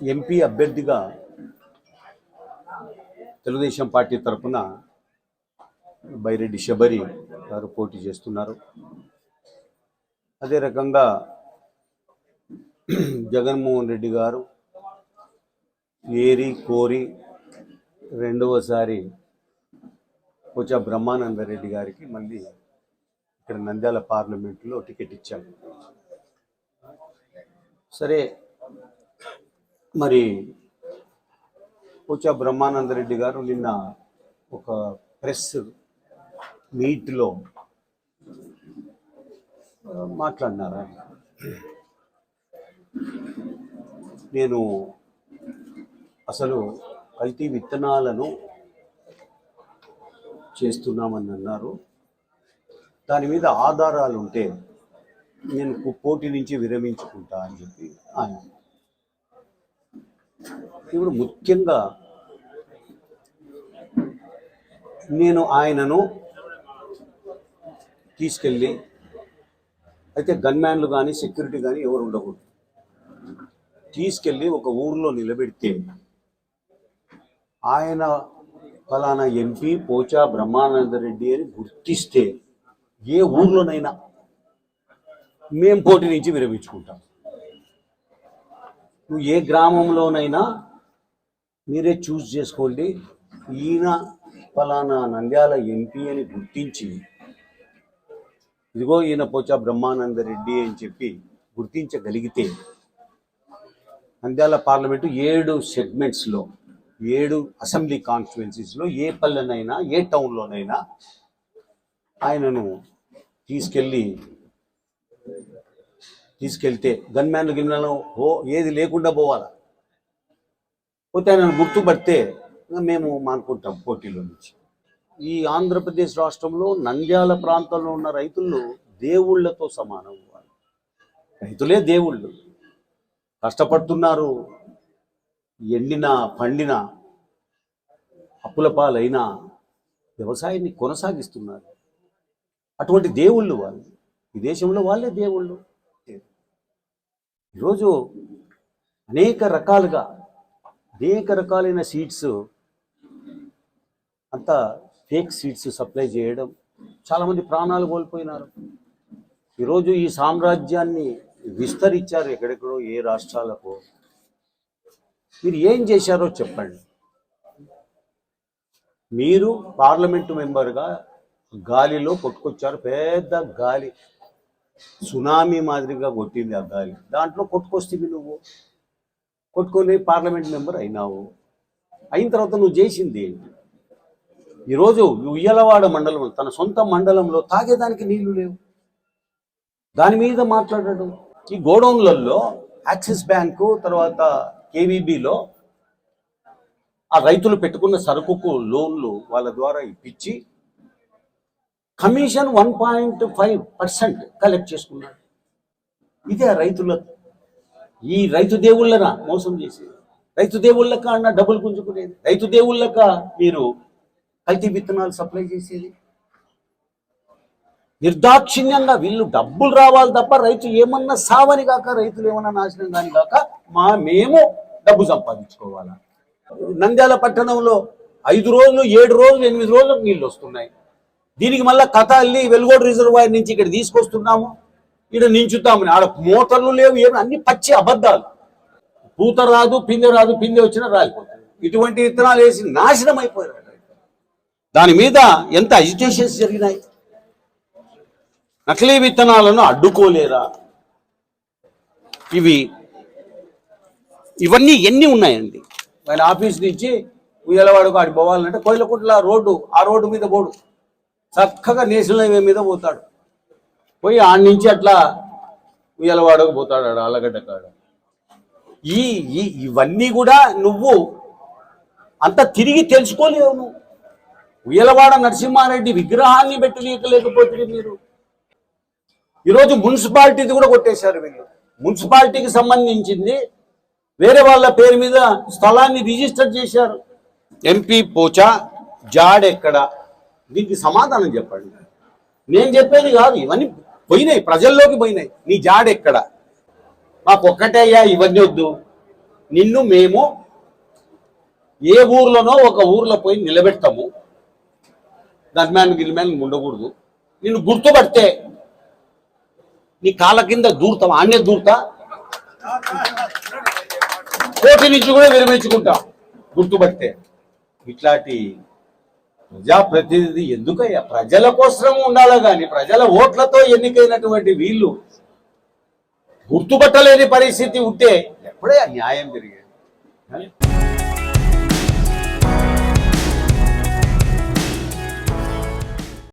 MP అభ్యర్థిగా Telugu Desam party తరఫున బైరెడ్డి శబరి గారు పోటీ చేస్తున్నారు. అదే రకంగా జగన్మోహన్ రెడ్డి గారు ఏరి కోరి రెండవసారి కొంచెం బ్రహ్మానంద రెడ్డి గారికి మళ్ళీ ఇక్కడ నంద్యాల పార్లమెంట్లో టికెట్ ఇచ్చాము సరే మరి పూచా బ్రహ్మానంద రెడ్డి గారు నిన్న ఒక ప్రెస్ మీట్లో మాట్లాడినారా? నేను అసలు కల్తీ విత్తనాలను చేస్తున్నామని అన్నారు. దాని మీద ఆధారాలు ఉంటే నేను పోటీ నుంచి విరమించుకుంటా అని చెప్పి ఆయన ఇప్పుడు ముఖ్యంగా నేను ఆయనను తీసుకెళ్ళి అయితే గన్మ్యాన్లు కానీ సెక్యూరిటీ కానీ ఎవరు ఉండకూడదు. తీసుకెళ్ళి ఒక ఊర్లో నిలబెడితే ఆయన ఫలానా ఎంపీ పోచా బ్రహ్మానంద రెడ్డి అని గుర్తిస్తే ఏ ఊర్లోనైనా మేం పోటీ నుంచి విరమించుకుంటాం. నువ్వు ఏ గ్రామంలోనైనా మీరే చూస్ చేసుకోండి. ఈయన ఫలానా నంద్యాల ఎంపీ అని గుర్తించి ఇదిగో ఈయన పోచా బ్రహ్మానంద రెడ్డి అని చెప్పి గుర్తించగలిగితే నంద్యాల పార్లమెంటు ఏడు సెగ్మెంట్స్లో ఏడు అసెంబ్లీ కాన్స్టిట్యున్సీస్లో ఏ పల్లెనైనా ఏ టౌన్లోనైనా ఆయనను తీసుకెళ్ళి తీసుకెళ్తే గన్మ్యాన్లు గిన్మ్యాన్లు ఓ ఏది లేకుండా పోవాలా? పోతే ఆయన గుర్తుపడితే మేము మానుకుంటాం పోటీలో నుంచి. ఈ ఆంధ్రప్రదేశ్ రాష్ట్రంలో నంద్యాల ప్రాంతంలో ఉన్న రైతులు దేవుళ్ళతో సమానం వాళ్ళు. రైతులే దేవుళ్ళు. కష్టపడుతున్నారు. ఎండిన పండిన అప్పుల పాలైనా వ్యవసాయాన్ని కొనసాగిస్తున్నారు. అటువంటి దేవుళ్ళు వాళ్ళు. ఈ దేశంలో వాళ్ళే దేవుళ్ళు. ఈరోజు అనేక రకాలుగా అనేక రకాలైన సీడ్స్ అంతా ఫేక్ సీడ్స్ సప్లై చేయడం చాలామంది ప్రాణాలు కోల్పోయినారు. ఈరోజు ఈ సామ్రాజ్యాన్ని విస్తరించారు ఎక్కడెక్కడో ఏ రాష్ట్రాలకు. మీరు ఏం చేశారో చెప్పండి. మీరు పార్లమెంటు మెంబర్గా గాలిలో కొట్టుకొచ్చారు పెద్ద గాలి. సునామీ మాదిరిగా కొట్టింది ఆ గాలి. దాంట్లో కొట్టుకొస్తే నువ్వు. కొట్టుకొని పార్లమెంట్ మెంబర్ అయినావు. అయిన తర్వాత నువ్వు చేసింది ఏంటి? ఈరోజు ఉయ్యలవాడ మండలం తన సొంత మండలంలో తాగేదానికి నీళ్ళు లేవు. దాని మీద మాట్లాడడం. ఈ గోడౌన్లలో యాక్సిస్ బ్యాంకు తర్వాత కేవీబీలో ఆ రైతులు పెట్టుకున్న సరుకుకు లోన్లు వాళ్ళ ద్వారా ఇప్పించి commission one point five percent collect చేసుకున్నాడు. ఇదే రైతుల ఈ రైతు దేవుళ్ళన మోసం చేసేది రైతు దేవుళ్ళక అన్న డబ్బులు పుంజుకునేది రైతు దేవుళ్ళక మీరు కల్తీ విత్తనాలు సప్లై చేసేది. నిర్దాక్షిణ్యంగా వీళ్ళు డబ్బులు రావాలి తప్ప రైతు ఏమన్నా సావని కాక రైతులు ఏమన్నా నాశనం కాని కాక మా మేము డబ్బు సంపాదించుకోవాలా. నంద్యాల పట్టణంలో ఐదు రోజులు ఏడు రోజులు ఎనిమిది రోజులకు నీళ్ళు వస్తున్నాయి. దీనికి మళ్ళీ కథ అల్లి వెలుగోడు రిజర్వాయర్ నుంచి ఇక్కడ తీసుకొస్తున్నాము. ఇక్కడ నించుతామని ఆడ మోటార్లు లేవు ఏమి అన్ని పచ్చి అబద్ధాలు. పూత రాదు పిందె రాదు పిందె వచ్చినా రాలిపోతుంది ఇటువంటి విత్తనాలు వేసి నాశనం అయిపోయారు దాని మీద ఎంత అజిటేషన్స్ జరిగినాయి? నకిలీ విత్తనాలను అడ్డుకోలేరా? ఇవి ఇవన్నీ ఎన్ని ఉన్నాయండి? ఆయన ఆఫీస్ నుంచి ఉయ్యలవాడుకు ఆడి పోవాలంటే కోయిలకుంట్ల రోడ్డు ఆ రోడ్డు మీద పోడు. చక్కగా నేషనల్ హైవే మీద పోతాడు. పోయి ఆడి నుంచి అట్లా ఉయ్యలవాడకు పోతాడు ఆడ ఆలగడ్డ కాడ ఈ ఇవన్నీ కూడా నువ్వు అంత తిరిగి తెలుసుకోలేవు నువ్వు. ఉయ్యలవాడ నరసింహారెడ్డి విగ్రహాన్ని పెట్టి లేకపోతే మీరు. ఈరోజు మున్సిపాలిటీది కూడా కొట్టేశారు వీళ్ళు. మున్సిపాలిటీకి సంబంధించింది వేరే వాళ్ళ పేరు మీద స్థలాన్ని రిజిస్టర్ చేశారు. ఎంపీ పోచా జాడెక్కడ దీనికి సమాధానం చెప్పండి. నేను చెప్పేది కాదు ఇవన్నీ పోయినాయి ప్రజల్లోకి పోయినాయి. నీ జాడెక్కడ మాకు ఒక్కటేయ్యా ఇవన్నీ వద్దు. నిన్ను మేము ఏ ఊర్లోనో ఒక ఊర్లో పోయి నిలబెడతాము. దర్మ్యాన్ గిల్మ్యాన్ ఉండకూడదు. నిన్ను గుర్తుపడితే నీ కాళ్ళ కింద దూరుతాం ఆన్య దూరుతా. కోటి నుంచి కూడా విరమించుకుంటాం. గుర్తుపడితే ఇట్లాంటి ప్రజాప్రతినిధి ఎందుకయ్యా? ప్రజల కోసం ఉండాలి కానీ ప్రజల ఓట్లతో ఎన్నికైనటువంటి వీళ్ళు గుర్తుపట్టలేని పరిస్థితి ఉంటే ఎప్పుడే న్యాయం జరిగేది?